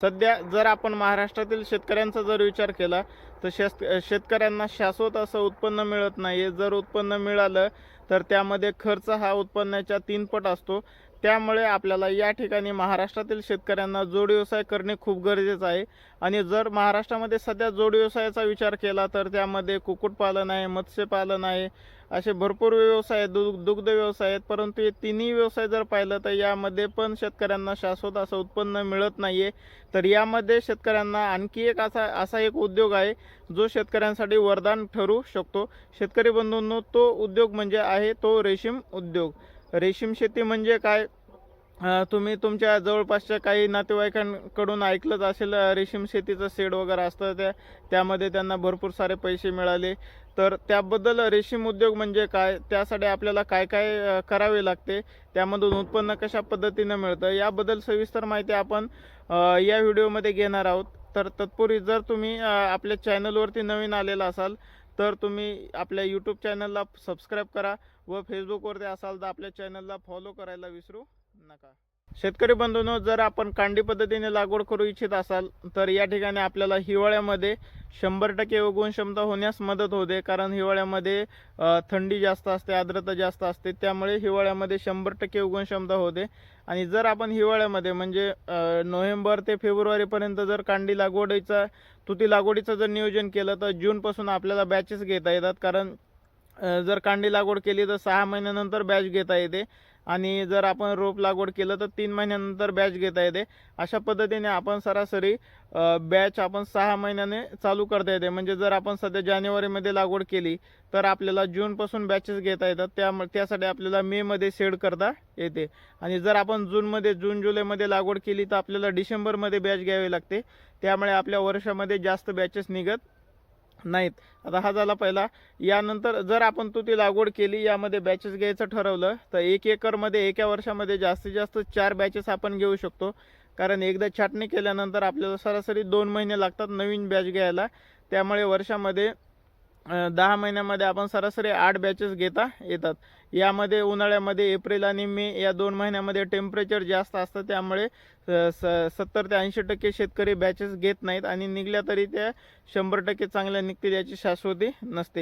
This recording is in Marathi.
सध्या जर आपण महाराष्ट्रातील शेतकऱ्यांचा जर विचार केला तर शेत शेतकऱ्यांना शाश्वत असं उत्पन्न मिळत नाही आहे जर उत्पन्न मिळालं तर त्यामध्ये खर्च हा उत्पन्नाच्या तीन पट असतो. त्यामुळे आपल्याला या ठिकाणी महाराष्ट्रातील शेतकऱ्यांना जोड व्यवसाय करणे खूप गरजेचं आहे. आणि जर महाराष्ट्रामध्ये सध्या जोड व्यवसायाचा विचार केला तर त्यामध्ये कुक्कुटपालन आहे मत्स्यपालन आहे असे भरपूर व्यवसाय आहेत दु दुग्ध व्यवसाय आहेत परंतु हे तिन्ही व्यवसाय जर पाहिलं तर यामध्ये पण शेतकऱ्यांना शाश्वत असं उत्पन्न मिळत नाही आहे तर यामध्ये शेतकऱ्यांना आणखी एक असा असा एक उद्योग आहे जो शेतकऱ्यांसाठी वरदान ठरू शकतो. शेतकरी बंधूंनो तो उद्योग म्हणजे आहे तो रेशीम उद्योग. रेशीम शेती म्हणजे काय? तुम्ही तुमच्या जवळपासच्या काही नातेवाईकांकडून ऐकलंच असेल रेशीम शेतीचं शेड वगैरे असतं त्या त्यामध्ये त्यांना भरपूर सारे पैसे मिळाले. तर त्याबद्दल रेशीम उद्योग म्हणजे काय? त्यासाठी आपल्याला काय काय करावे लागते? त्यामधून उत्पन्न कशा पद्धतीनं मिळतं? याबद्दल सविस्तर माहिती आपण या व्हिडिओमध्ये घेणार आहोत. तर तत्पूर्वी जर तुम्ही आपल्या चॅनलवरती नवीन आलेला असाल तर तुम्ही आपल्या यूट्यूब चॅनलला सबस्क्राईब करा व फेसबुकवरती असाल तर आपल्या चॅनलला फॉलो करायला विसरू शेतकरी बंधूंनो जर आपण कांडी पद्धतीने लागवड करू इच्छित असाल तर या ठिकाणी आपल्याला हिवाळ्यामध्ये शंभर टक्के उगवण क्षमता होण्यास मदत होते कारण हिवाळ्यामध्ये थंडी जास्त असते आर्द्रता जास्त असते त्यामुळे हिवाळ्यामध्ये शंभर टक्के उगवण क्षमता होते. आणि जर आपण हिवाळ्यामध्ये म्हणजे नोव्हेंबर ते फेब्रुवारीपर्यंत जर कांडी लागवडीचा तुती लागवडीचं जर नियोजन केलं तर जूनपासून आपल्याला बॅचेस घेता येतात कारण जर कांडी लागवड केली तर सहा महिन्यानंतर बॅच घेता येते. आणि जर आपण रोप लागवड केलं तर तीन महिन्यानंतर बॅच घेता येते. अशा पद्धतीने आपण सरासरी बॅच आपण सहा महिन्याने चालू करता येते. म्हणजे जर आपण सध्या जानेवारीमध्ये लागवड केली तर आपल्याला जूनपासून बॅचेस घेता येतात. त्या त्यासाठी आपल्याला मेमध्ये सेड करता येते. आणि जर आपण जूनमध्ये जून जुलैमध्ये लागवड केली तर आपल्याला डिसेंबरमध्ये बॅच घ्यावी लागते. त्यामुळे आपल्या वर्षामध्ये जास्त बॅचेस निघत नाहीत. आता हा झाला पहिला. यानंतर जर आपण तुती लागवड केली यामध्ये बॅचेस घ्यायचं ठरवलं तर एक एकरमध्ये एका वर्षामध्ये जास्तीत जास्त चार बॅचेस आपण घेऊ शकतो. कारण एकदा छाटणी केल्यानंतर आपल्याला सरासरी दोन महिने लागतात नवीन बॅच घ्यायला. त्यामुळे वर्षामध्ये दहा महिन्यामध्ये आपण सरासरी आठ बॅचेस घेता येतात. यामध्ये उन्हाळ्यामध्ये एप्रिल आणि मे या दोन महिन्यामध्ये टेम्परेचर जास्त असतं. त्यामुळे स सत्तर ते ऐंशी टक्के शेतकरी बॅचेस घेत नाहीत आणि निघल्या तरी त्या शंभर टक्के चांगल्या निघतील याची शाश्वती नसते.